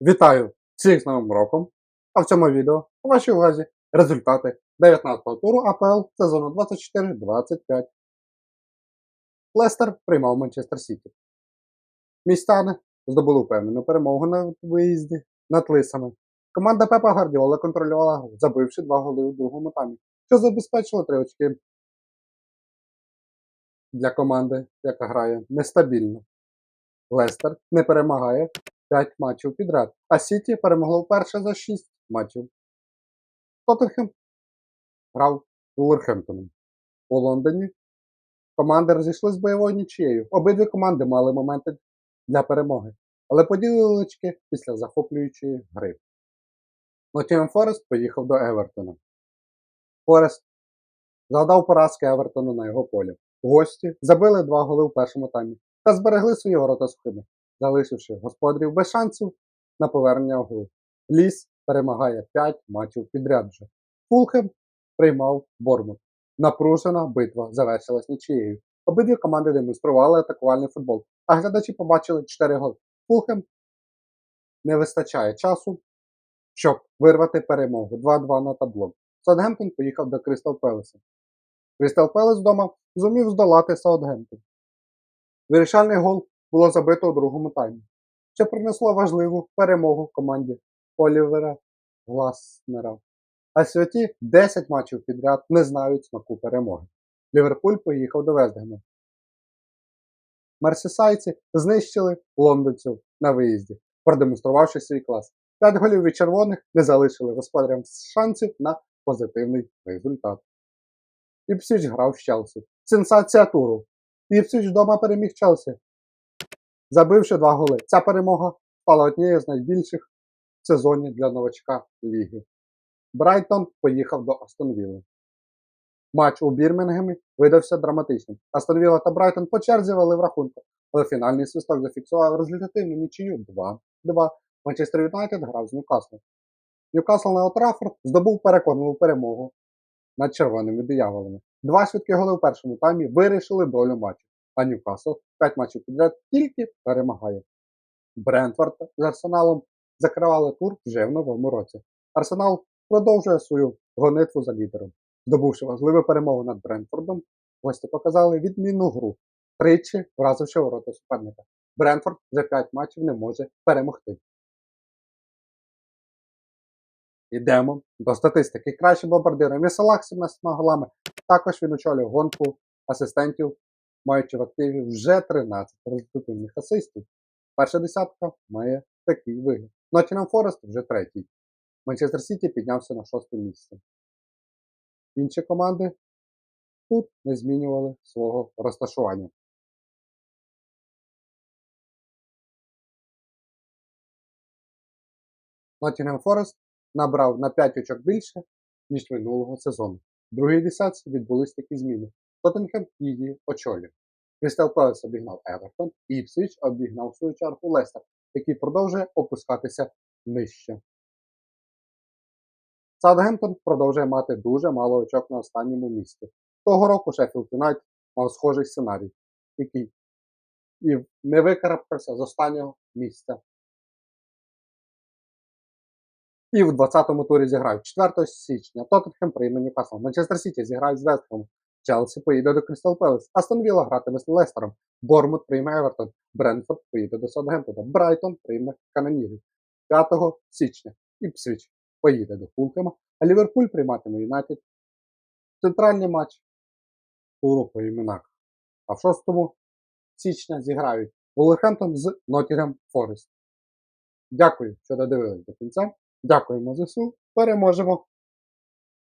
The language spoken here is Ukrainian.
Вітаю всіх з Новим роком! А в цьому відео у вашій увазі результати 19-го туру АПЛ сезону 24-25. Лестер приймав Манчестер Сіті. Містяни здобули впевнену перемогу на виїзді над лисами. Команда Пепа Гвардіола контролювала забивши два голи у другому таймі, що забезпечило три очки для команди, яка грає нестабільно. Лестер не перемагає 5 матчів підряд, а Сіті перемогло вперше за 6 матчів. Тоттенхем грав Вулверхемптоном. У Лондоні команди розійшли з бойовою нічією. Обидві команди мали моменти для перемоги, але поділили очки після захоплюючої гри. Нотінгем Форест поїхав до Евертона. Форест завдав поразки Евертону на його полі. Гості забили два голи в першому таймі та зберегли свої ворота сухими залишивши господарів без шансів на повернення гру. Ліс перемагає 5 матчів підряд вже. Фулхем приймав Бормут. Напружена битва завершилась нічиєю. Обидві команди демонстрували атакувальний футбол, а глядачі побачили 4 голи. Фулхем не вистачає часу, щоб вирвати перемогу 2-2 на табло. Саутгемптон поїхав до Кристал Пелеса. Кристал Пелес вдома зумів здолати Саутгемптон. Вирішальний гол було забито у другому таймі, що принесло важливу перемогу команді Олівера Гласнера. А святі 10 матчів підряд не знають смаку перемоги. Ліверпуль поїхав до Вестгема. Мерсісайці знищили лондонців на виїзді, продемонструвавши свій клас. П'ять голів від червоних не залишили господарям шансів на позитивний результат. Іпсвіч грав з Челсі. Сенсація туру. Іпсвіч вдома переміг Челсі забивши два голи. Ця перемога стала однією з найбільших в сезоні для новачка ліги. Брайтон поїхав до Астонвілли. Матч у Бірмінгемі видався драматичним. Астон Вілла та Брайтон по черзі вели в рахунку, але фінальний свисток зафіксував результативну нічию 2-2. Манчестер Юнайтед грав з Ньюкаслом. Ньюкасл на Отрафорд здобув переконливу перемогу над червоними дияволами. Два швидкі голи в першому таймі вирішили долю матчу а Ньюкасл 5 матчів підряд тільки перемагає. Брентфорд з Арсеналом закривали тур вже в новому році. Арсенал продовжує свою гонитву за лідером. Здобувши важливу перемогу над Брентфордом, гості показали відмінну гру, тричі вразивши ворота суперника. Брентфорд вже 5 матчів не може перемогти. Йдемо до статистики. Кращий бомбардир Місалах 17 голами. Також він очолює гонку асистентів маючи в активі вже 13 результативних асистів. Перша десятка має такий вигляд. Ноттінгем Форест вже третій. Манчестер Сіті піднявся на шосте місце. Інші команди тут не змінювали свого розташування. Ноттінгем Форест набрав на 5 очок більше, ніж минулого сезону. В другій десятці відбулись такі зміни. Тоттенхем її очолює. Крістал Пелес обігнав Евертон, Іпсвіч обігнав свою чергу Лестер, який продовжує опускатися нижче. Саутгемптон продовжує мати дуже мало очок на останньому місці. Того року Шеффілд Юнайтед мав схожий сценарій, який і не викарабкався з останнього місця. І в 20-му турі зіграють 4 січня. Тоттенхем прийме Ньюкасл. Манчестер Сіті зіграють з Вестхемом. Челсі поїде до Крістал Пелес, Астон Вілла гратиме з Лестером, Бормут прийме Евертон, Брентфорд поїде до Саутгемптона, Брайтон прийме Канонірів 5 січня. Іпсвіч поїде до Фулкема, а Ліверпуль прийматиме Юнайтед. Центральний матч туру по іменах. А в 6 січня зіграють Вулверхемптон з Нотінгем Форест. Дякую, що додивились до кінця. Дякуємо ЗСУ. Переможемо!